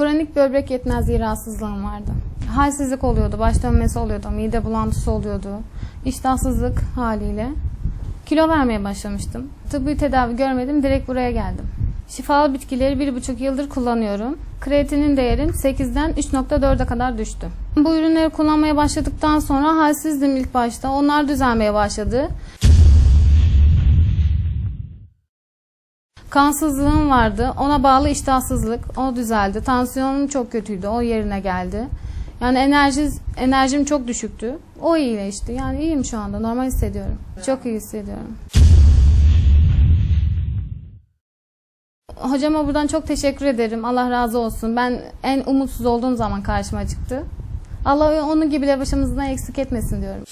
böbrek yetmezliği rahatsızlığım vardı. Halsizlik oluyordu, baş dönmesi oluyordu, mide bulantısı oluyordu, iştahsızlık haliyle. Kilo vermeye başlamıştım. Tıbbi tedavi görmedim, direkt buraya geldim. Şifalı bitkileri bir buçuk yıldır kullanıyorum. Kreatinin değerim 8'den 3.4'e kadar düştü. Bu ürünleri kullanmaya başladıktan sonra halsizdim ilk başta. Onlar düzelmeye başladı. Kansızlığım vardı. Ona bağlı iştahsızlık. O düzeldi. Tansiyonum çok kötüydü. O yerine geldi. Yani enerji enerjim çok düşüktü. O iyileşti. Yani iyiyim şu anda. Normal hissediyorum. Çok iyi hissediyorum. Hocama buradan çok teşekkür ederim. Allah razı olsun. Ben en umutsuz olduğum zaman karşıma çıktı. Allah onu gibi de başımızdan eksik etmesin diyorum.